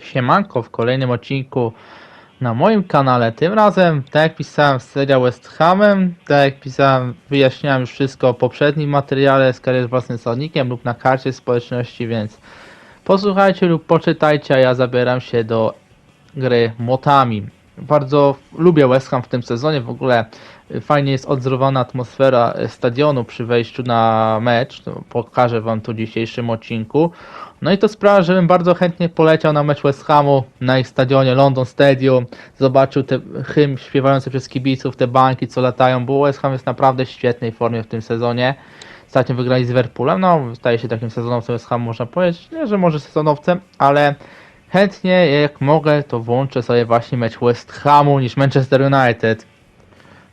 Siemanko w kolejnym odcinku na moim kanale. Tym razem, tak jak pisałem seria West Hamem, tak jak pisałem, wyjaśniałem już wszystko w poprzednim materiale z karierą własnym sodnikiem lub na karcie społeczności, więc posłuchajcie lub poczytajcie, a ja zabieram się do gry młotami. Bardzo lubię West Ham w tym sezonie, w ogóle fajnie jest odzorowana atmosfera y, stadionu przy wejściu na mecz, pokażę wam to w dzisiejszym odcinku. No i to sprawia, żebym bardzo chętnie poleciał na mecz West Hamu na ich stadionie London Stadium, zobaczył te hymn śpiewający przez kibiców, te banki co latają, bo West Ham jest naprawdę w świetnej formie w tym sezonie. Ostatnio wygrali z Liverpoolem, no staje się takim sezonowcem West Ham można powiedzieć, nie, że może sezonowcem, ale chętnie jak mogę to włączę sobie właśnie mecz West Hamu niż Manchester United.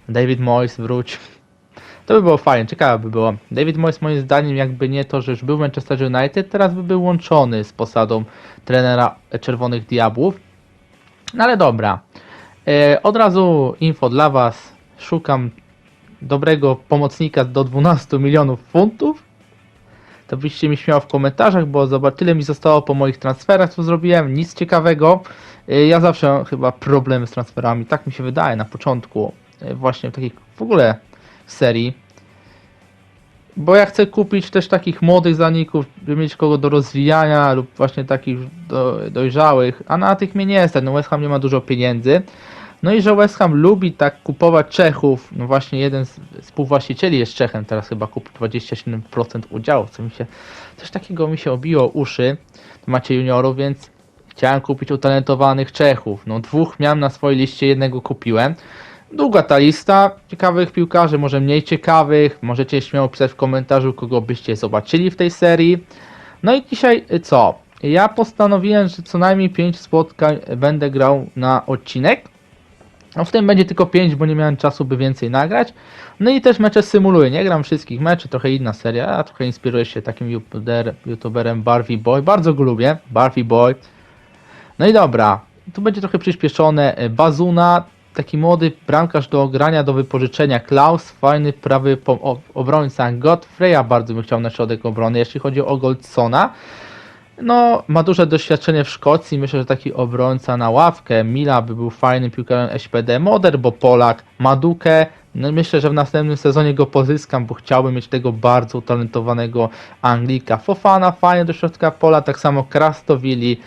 David Moyes wróć. To by było fajnie, ciekawe by było. David Moyes moim zdaniem jakby nie to, że już był Manchester United, teraz by był łączony z posadą trenera Czerwonych Diabłów. No ale dobra. E, od razu info dla Was. Szukam dobrego pomocnika do 12 milionów funtów. To byście mi śmiało w komentarzach, bo zobacz, tyle mi zostało po moich transferach, co zrobiłem, nic ciekawego. E, Ja zawsze mam chyba problemy z transferami, tak mi się wydaje na początku, właśnie w takiej w ogóle serii. Bo ja chcę kupić też takich młodych zaników, by mieć kogo do rozwijania lub właśnie takich do, dojrzałych, a na tych mnie nie stać, no West Ham nie ma dużo pieniędzy. No i że West Ham lubi tak kupować Czechów, no właśnie jeden z współwłaścicieli jest Czechem, teraz chyba kupił 27% udziałów, co mi się, coś takiego mi się obiło uszy, macie juniorów, więc chciałem kupić utalentowanych Czechów, no dwóch miałem na swojej liście, jednego kupiłem. Długa ta lista ciekawych piłkarzy, może mniej ciekawych. Możecie śmiało pisać w komentarzu, kogo byście zobaczyli w tej serii. No i dzisiaj y, co? Ja postanowiłem, że co najmniej 5 spotkań będę grał na odcinek. No w tym będzie tylko 5, bo nie miałem czasu, by więcej nagrać. No i też mecze symuluję. Nie gram wszystkich meczy, trochę inna seria. Ja trochę inspiruję się takim youtuber, youtuberem Barwy Boy. Bardzo go lubię. Barwy Boy. No i dobra. Tu będzie trochę przyspieszone. Bazuna, taki młody bramkarz do grania, do wypożyczenia. Klaus, fajny prawy obrońca. Godfreya bardzo bym chciał na środek obrony, jeśli chodzi o Goldsona. No, ma duże doświadczenie w Szkocji. Myślę, że taki obrońca na ławkę. Mila by był fajnym piłkarzem SPD. Moder, bo Polak. Madukę. No, myślę, że w następnym sezonie go pozyskam, bo chciałbym mieć tego bardzo utalentowanego Anglika. Fofana, fajnie do środka pola. Tak samo Krastowili.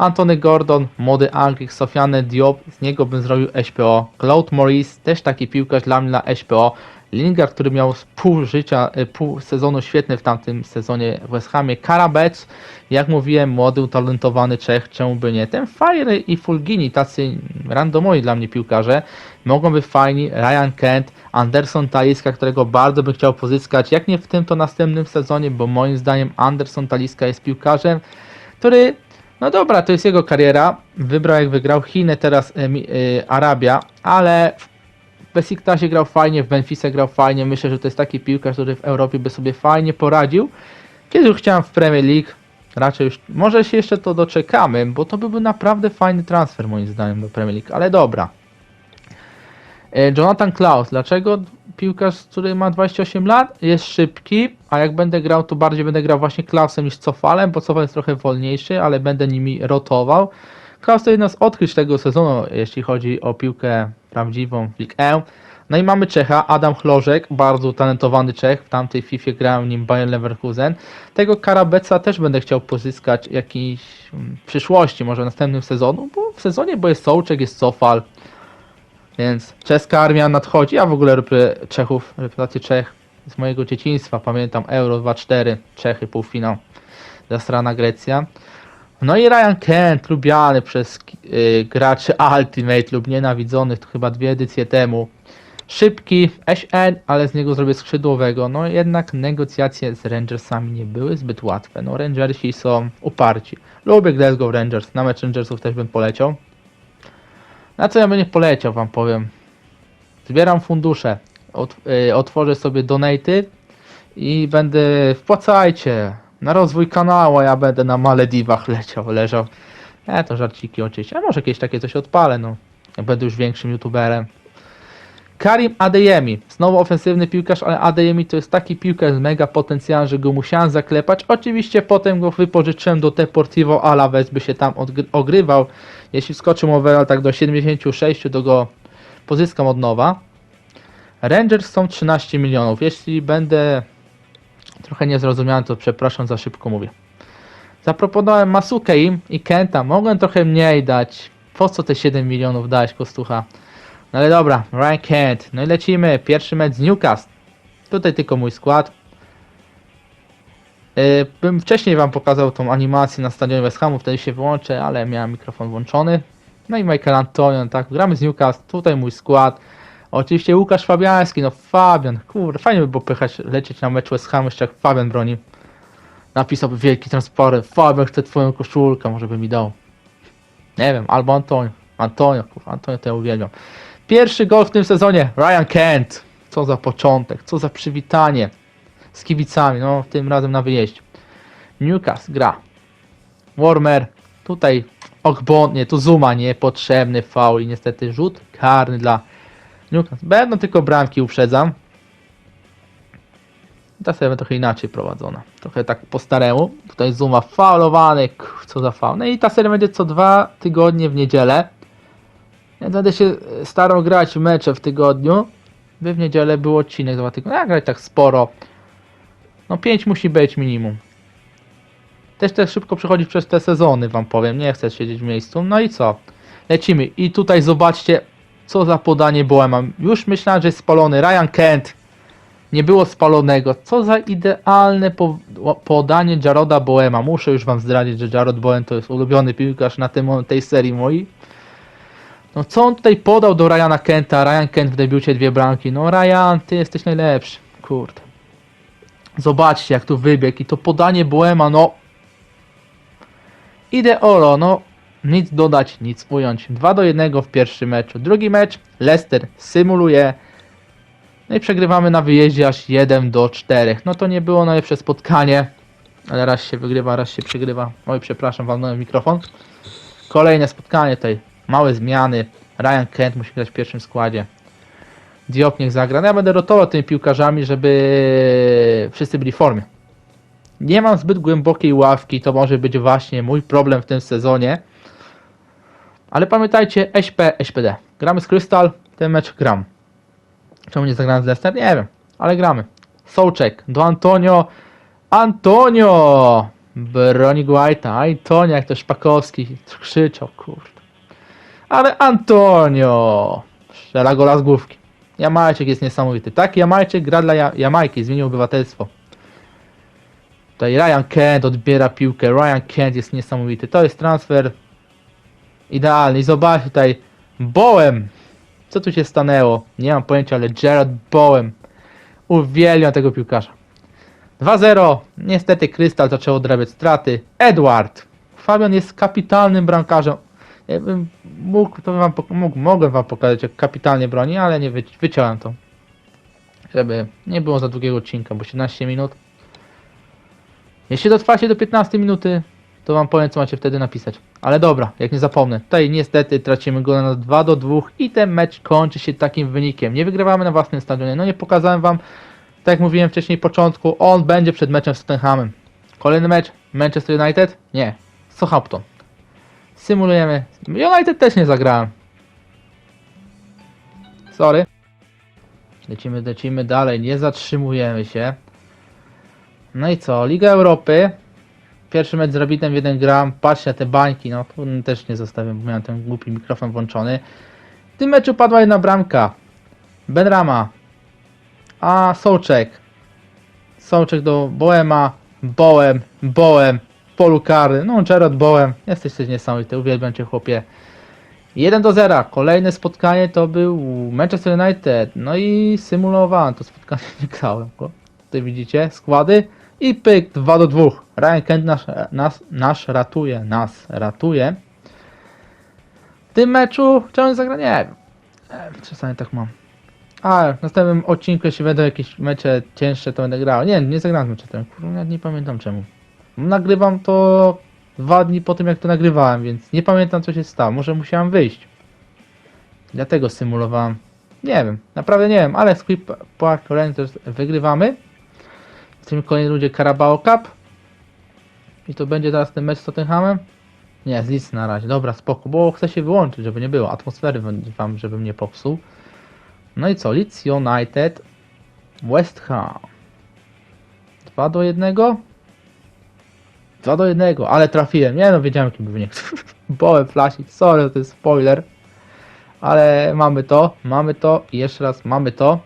Antony Gordon, młody Anglik, Sofiane Diop, z niego bym zrobił SPO. Claude Maurice, też taki piłkarz dla mnie na SPO. Lingard, który miał pół życia, e, pół sezonu świetny w tamtym sezonie w West Hamie. Karabec, jak mówiłem, młody, utalentowany Czech, czemu by nie. Ten Fire i Fulgini, tacy randomowi dla mnie piłkarze, mogą być fajni. Ryan Kent, Anderson Taliska, którego bardzo bym chciał pozyskać, jak nie w tym, to następnym sezonie, bo moim zdaniem Anderson Taliska jest piłkarzem, który no dobra, to jest jego kariera. Wybrał jak wygrał Chiny, teraz mi- e, Arabia, ale w Besiktasie grał fajnie, w Benfice grał fajnie. Myślę, że to jest taki piłkarz, który w Europie by sobie fajnie poradził. Kiedy już chciałem w Premier League, raczej już, może się jeszcze to doczekamy, bo to byłby naprawdę fajny transfer moim zdaniem do Premier League, ale dobra. E, Jonathan Klaus, dlaczego piłkarz, który ma 28 lat, jest szybki, a jak będę grał, to bardziej będę grał właśnie Klausem niż Cofalem, bo Cofal jest trochę wolniejszy, ale będę nimi rotował. Klaus to jedno z odkryć tego sezonu, jeśli chodzi o piłkę prawdziwą w League. No i mamy Czecha, Adam Chlożek, bardzo utalentowany Czech, w tamtej FIFA grałem nim Bayern Leverkusen. Tego Karabeca też będę chciał pozyskać jakiś mm, w przyszłości, może w następnym sezonu, bo w sezonie, bo jest Sołczek, jest Cofal, więc czeska armia nadchodzi. Ja w ogóle lubię Czechów, reprezentację Czech z mojego dzieciństwa. Pamiętam Euro 2-4, Czechy, półfinał. Zastrana Grecja. No i Ryan Kent, lubiany przez y, graczy Ultimate lub nienawidzony, to chyba dwie edycje temu. Szybki, SN, ale z niego zrobię skrzydłowego. No jednak negocjacje z Rangersami nie były zbyt łatwe. No Rangersi są uparci. Lubię Glasgow Rangers, na mecz Rangersów też bym poleciał. Na co ja bym nie poleciał, wam powiem. Zbieram fundusze. Ot, y, otworzę sobie donaty i będę. Wpłacajcie na rozwój kanału, a ja będę na Malediwach leciał, leżał. E, to żarciki oczywiście. A może jakieś takie coś odpalę, no. Jak będę już większym youtuberem. Karim Adeyemi, znowu ofensywny piłkarz, ale Adeyemi to jest taki piłkarz z mega potencjałem, że go musiałem zaklepać. Oczywiście potem go wypożyczyłem do Deportivo Alaves, by się tam ogrywał. Jeśli wskoczył overall tak do 76, to go pozyskam od nowa. Rangers są 13 milionów. Jeśli będę trochę niezrozumiany, to przepraszam, za szybko mówię. Zaproponowałem Masukę im i Kenta. Mogłem trochę mniej dać. Po co te 7 milionów dać, Kostucha? No ale dobra, Ryan Kent. No i lecimy. Pierwszy mecz z Newcastle. Tutaj tylko mój skład. Yy, bym wcześniej wam pokazał tą animację na stadionie West Hamu, wtedy się wyłączę, ale miałem mikrofon włączony. No i Michael Antonio, tak, gramy z Newcastle, tutaj mój skład. Oczywiście Łukasz Fabiański, no Fabian, kurde, fajnie by było pychać, lecieć na mecz West Hamu, jeszcze jak Fabian broni. Napisałby wielki transparent, Fabian chce twoją koszulkę, może by mi dał. Nie wiem, albo Antonio, Antonio, kurwa, Antonio to ja uwielbiam. Pierwszy gol w tym sezonie, Ryan Kent. Co za początek, co za przywitanie z kibicami, no tym razem na wyjeździe. Newcastle gra. Warmer, tutaj Okbon, nie, tu Zuma, niepotrzebny faul i niestety rzut karny dla Newcastle. Będą tylko bramki, uprzedzam. Ta seria trochę inaczej prowadzona. Trochę tak po staremu. Tutaj Zuma faulowany, co za faul. No i ta seria będzie co dwa tygodnie w niedzielę. Ja będę się e, starał grać mecze w tygodniu, by w niedzielę był odcinek za dwa tygodnie. Ja grać tak sporo. No 5 musi być minimum. Też też szybko przechodzić przez te sezony, wam powiem. Nie chcę siedzieć w miejscu. No i co? Lecimy. I tutaj zobaczcie, co za podanie Boema. Już myślałem, że jest spalony. Ryan Kent. Nie było spalonego. Co za idealne po, podanie Jaroda Boema. Muszę już wam zdradzić, że Jarod Boem to jest ulubiony piłkarz na tej serii mojej. No co on tutaj podał do Ryana Kenta? Ryan Kent w debiucie dwie bramki. No Ryan, ty jesteś najlepszy. Kurde. Zobaczcie jak tu wybiegł i to podanie Boema, no. Ideolo, no. Nic dodać, nic ująć. 2 do 1 w pierwszym meczu. Drugi mecz Leicester symuluje. No i przegrywamy na wyjeździe aż 1 do 4. No to nie było najlepsze spotkanie. Ale raz się wygrywa, raz się przegrywa. Oj, przepraszam, walnąłem mikrofon. Kolejne spotkanie tutaj. Małe zmiany. Ryan Kent musi grać w pierwszym składzie. Diop niech zagra. No ja będę rotował tymi piłkarzami, żeby wszyscy byli w formie. Nie mam zbyt głębokiej ławki, to może być właśnie mój problem w tym sezonie. Ale pamiętajcie, SP, SPD. Gramy z Crystal, ten mecz gram. Czemu nie zagrałem z Leicester? Nie wiem, ale gramy. Sołczek do Antonio. Antonio! Broni White'a. Antonio, jak to Szpakowski krzyczał, kurde. Ale Antonio! Strzela gola z główki. Jamajczyk jest niesamowity. Tak, Jamajczyk gra dla ja Jamajki, zmienił obywatelstwo. Tutaj Ryan Kent odbiera piłkę. Ryan Kent jest niesamowity. To jest transfer idealny. I zobaczcie tutaj Bołem. Co tu się stanęło? Nie mam pojęcia, ale Gerard Bołem. Uwielbiam tego piłkarza. 2-0. Niestety Krystal zaczął odrabiać straty. Edward. Fabian jest kapitalnym bramkarzem. Ja bym mógł, to wam, mógł, mogłem wam pokazać jak kapitalnie broni, ale nie wy, wyciąłem to. Żeby nie było za długiego odcinka, bo 17 minut. Jeśli dotrwacie do 15 minuty, to wam powiem co macie wtedy napisać. Ale dobra, jak nie zapomnę. Tutaj niestety tracimy go na 2 do 2 i ten mecz kończy się takim wynikiem. Nie wygrywamy na własnym stadionie. No nie pokazałem wam, tak jak mówiłem wcześniej początku, on będzie przed meczem z Tottenhamem. Kolejny mecz Manchester United? Nie. Southampton. Symulujemy. United też nie zagrałem. Sorry. Lecimy, lecimy dalej, nie zatrzymujemy się. No i co? Liga Europy. Pierwszy mecz z Rabitem w 1 gram. Patrzcie na te bańki, no tu też nie zostawiam, bo miałem ten głupi mikrofon włączony. W tym meczu padła jedna bramka. Benrama. A Sołczek. Sołczek do Boema. Boem. Boem. Polu kary. No, Gerard Boem. Jesteś coś niesamowity. Uwielbiam cię, chłopie. 1 do 0. Kolejne spotkanie to był Manchester United. No i symulowałem to spotkanie. Nie grałem go. Tutaj widzicie składy. I pyk 2 do 2. Ryan Kent nas, nas, nas ratuje. Nas ratuje. W tym meczu czemu zagra? Nie wiem. Czasami tak mam. A, w następnym odcinku, jeśli będą jakieś mecze cięższe, to będę grał. Nie, nie zagrałem meczem. Kurwa, nie pamiętam czemu. Nagrywam to dwa dni po tym, jak to nagrywałem, więc nie pamiętam, co się stało. Może musiałem wyjść. Dlatego symulowałem. Nie wiem, naprawdę nie wiem, ale Squid Park Rangers wygrywamy. W kolejnej rundzie Carabao Cup. I to będzie teraz ten mecz z Tottenhamem? Nie, z Leeds na razie. Dobra, spoko, bo chcę się wyłączyć, żeby nie było atmosfery wam, żebym nie popsuł. No i co? Leeds United West Ham 2 do 1 2 do 1, ale trafiłem. Nie no, wiedziałem jaki był wynik. Bołem flasik, sorry, to jest spoiler. Ale mamy to, mamy to i jeszcze raz mamy to.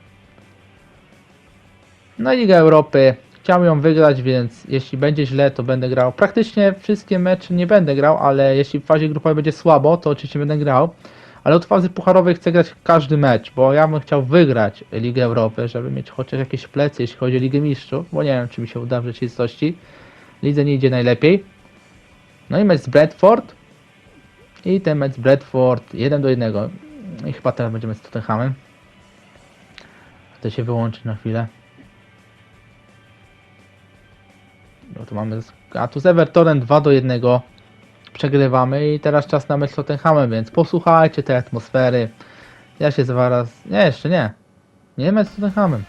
No i Liga Europy. Chciałem ją wygrać, więc jeśli będzie źle, to będę grał. Praktycznie wszystkie mecze nie będę grał, ale jeśli w fazie grupowej będzie słabo, to oczywiście będę grał. Ale od fazy pucharowej chcę grać każdy mecz, bo ja bym chciał wygrać Ligę Europy, żeby mieć chociaż jakieś plecy, jeśli chodzi o Ligę Mistrzów, bo nie wiem, czy mi się uda w rzeczywistości. Lidze nie idzie najlepiej. No i mecz z Bradford. I ten mecz z Bradford 1 do 1. I chyba teraz będziemy z Tottenhamem. Chcę się wyłączyć na chwilę. No to mamy. A tu z Evertonem 2 do 1. Przegrywamy i teraz czas na mecz z Tottenhamem, więc posłuchajcie tej atmosfery. Ja się zaraz. Nie, jeszcze nie. Nie mecz z Tottenhamem.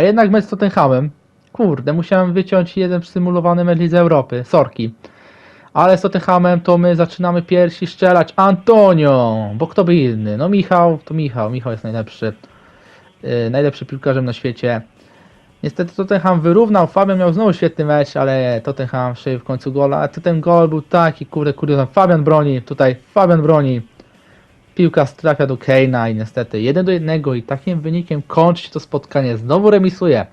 A jednak mecz z Tottenhamem. Kurde, musiałem wyciąć jeden symulowany mecz Lidze Europy. Sorki. Ale z Tottenhamem to my zaczynamy pierwsi strzelać. Antonio! Bo kto by inny? No Michał, to Michał. Michał jest najlepszy. Yy, najlepszy piłkarzem na świecie. Niestety Tottenham wyrównał. Fabian miał znowu świetny mecz, ale Tottenham strzelił w końcu gola. A ten gol był taki, kurde, kurde. Fabian broni. Tutaj Fabian broni. Piłka trafia do Keina i niestety 1 do 1 i takim wynikiem kończy się to spotkanie. Znowu remisuje.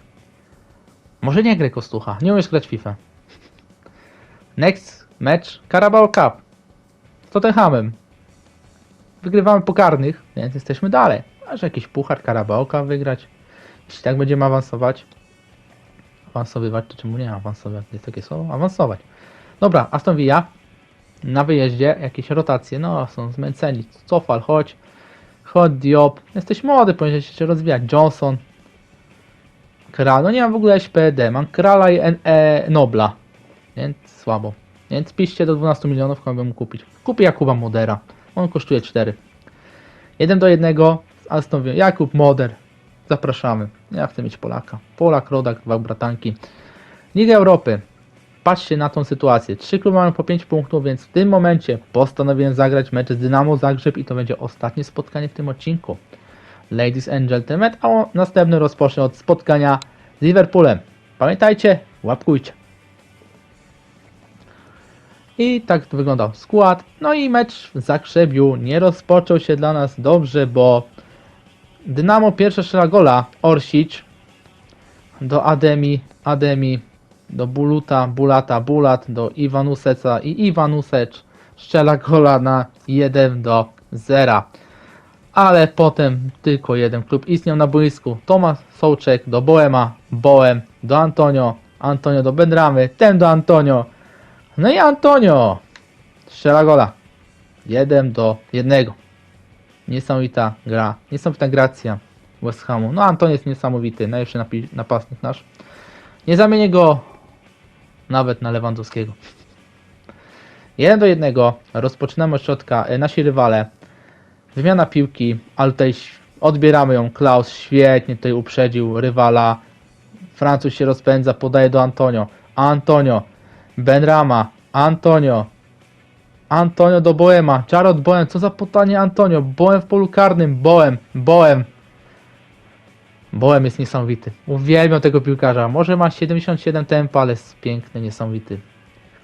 Może nie grę Kostucha, nie umiesz grać FIFA. Next match Carabao Cup z Tottenhamem. Wygrywamy pokarnych, więc jesteśmy dalej. Aż jakiś puchar Carabao Cup wygrać. Jeśli tak będziemy awansować. Awansowywać, to czemu nie awansować? Jest takie słowo? Awansować. Dobra, Aston Villa na wyjeździe jakieś rotacje, no są zmęceni. Cofal, chodź. Chodź Diop. Jesteś młody, powinien się rozwijać. Johnson. Kral, no nie mam w ogóle SPD. Mam Krala i N e, Nobla. Więc słabo. Więc piszcie do 12 milionów, kogo bym kupić. Kupię Jakuba Modera. On kosztuje 4. 1 do 1 z Aston Villa. Jakub Moder. Zapraszamy. Ja chcę mieć Polaka. Polak, Rodak, dwa bratanki. Liga Europy. Patrzcie na tą sytuację. Trzy kluby mają po 5 punktów, więc w tym momencie postanowiłem zagrać mecz z Dynamo Zagrzeb i to będzie ostatnie spotkanie w tym odcinku. Ladies and gentlemen, a następny rozpocznę od spotkania z Liverpoolem. Pamiętajcie, łapkujcie. I tak wyglądał skład. No i mecz w Zagrzebiu nie rozpoczął się dla nas dobrze, bo Dynamo pierwsza strzela gola, Orsic do Ademi, Ademi do Buluta, Bulata, Bulat, do Iwanuseca i Iwanusecz strzela gola na 1 do 0. Ale potem tylko jeden klub istniał na boisku. Tomasz Sołczek do Boema, Boem do Antonio, Antonio do Bendramy, ten do Antonio. No i Antonio strzela gola. 1 do 1. Niesamowita gra, niesamowita gracja West Hamu. No Antonio jest niesamowity, najlepszy napastnik nasz. Nie zamienię go nawet na Lewandowskiego. 1 do 1. Rozpoczynamy od środka. E, Nasi rywale. Wymiana piłki, ale tutaj odbieramy ją. Klaus świetnie tutaj uprzedził rywala. Francuz się rozpędza, podaje do Antonio. Antonio. Benrama. Antonio. Antonio do Boema. Jarod Boem. Co za potanie Antonio. Boem w polu karnym. Boem. Boem. Bołem jest niesamowity. Uwielbiam tego piłkarza. Może ma 77 tempa, ale jest piękny, niesamowity.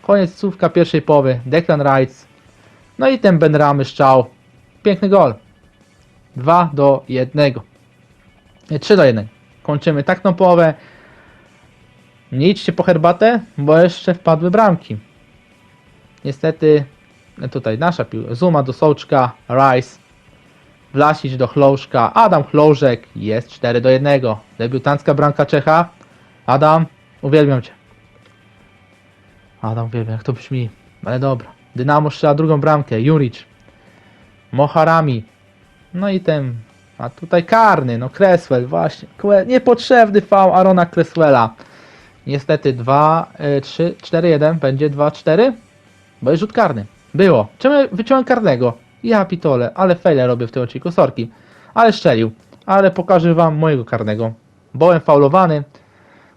Koniec słówka pierwszej połowy. Declan Rice. No i ten Ben Ramy szczał. Piękny gol. 2 do 1. Nie, 3 do 1. Kończymy tak tą połowę. Nie idźcie po herbatę, bo jeszcze wpadły bramki. Niestety, tutaj nasza piłka. Zuma do Sołczka, Rice. Vlasic do Chlouszka, Adam Chloużek jest 4 do 1. Debiutancka bramka Czecha. Adam, uwielbiam Cię. Adam, uwielbiam, jak to brzmi. Ale dobra. Dynamo strzela drugą bramkę. Juric. Moharami. No i ten. A tutaj karny, no Creswell, właśnie. Niepotrzebny fał Arona Creswella. Niestety 2, 3, 4, 1. Będzie 2, 4. Bo jest rzut karny. Było. Czemu wyciąłem karnego? Ja pitole, ale fejle robię w tym odcinku, sorki. Ale szczelił. Ale pokażę wam mojego karnego. Byłem faulowany.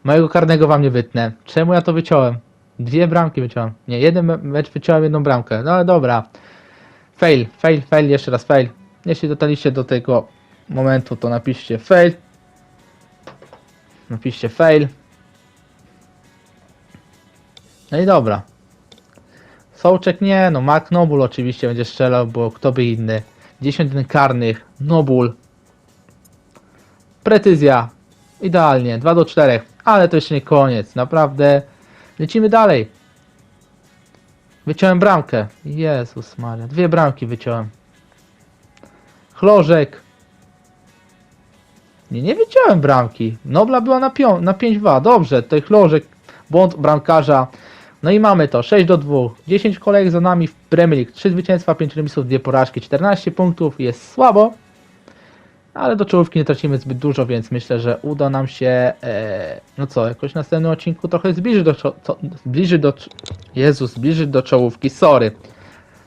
Mojego karnego wam nie wytnę. Czemu ja to wyciąłem? Dwie bramki wyciąłem. Nie, jeden me- mecz wyciąłem jedną bramkę. No ale dobra. Fail, fail, fail, jeszcze raz fail. Jeśli dotarliście do tego momentu, to napiszcie fail. Napiszcie fail. No i dobra. Sołczek nie, no Mark Nobul oczywiście będzie strzelał, bo kto by inny. 10 karnych, Nobul. Precyzja. Idealnie, 2 do 4. Ale to jeszcze nie koniec, naprawdę. Lecimy dalej. Wyciąłem bramkę. Jezus Maria, dwie bramki wyciąłem. Chlożek. Nie, nie wyciąłem bramki. Nobla była na, na 5-2. Dobrze, to Chlożek, błąd bramkarza. No i mamy to, 6 do 2. 10 kolejek za nami w Premier League. 3 zwycięstwa, 5 remisów, 2 porażki, 14 punktów. Jest słabo. Ale do czołówki nie tracimy zbyt dużo, więc myślę, że uda nam się, e, no co, jakoś w następnym odcinku trochę zbliżyć do, czo- zbliżyć do, Jezus, zbliżyć do czołówki, sorry.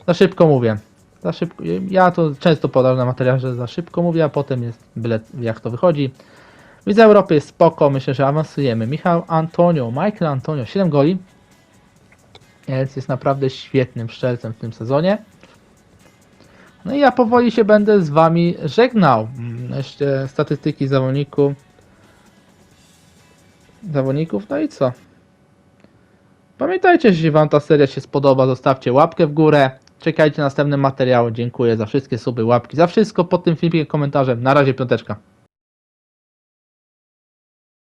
Za szybko mówię. Za szybko, ja to często podam na materiał, że za szybko mówię, a potem jest byle jak to wychodzi. Widzę Europy jest spoko, myślę, że awansujemy. Michał Antonio, Michael Antonio, 7 goli. Więc jest naprawdę świetnym strzelcem w tym sezonie. No i ja powoli się będę z wami żegnał. Mm, Jeszcze statystyki zawodników. Zawodników, no i co? Pamiętajcie, jeśli wam ta seria się spodoba, zostawcie łapkę w górę. Czekajcie na następne materiały. Dziękuję za wszystkie suby, łapki, za wszystko pod tym filmikiem, komentarzem. Na razie piąteczka.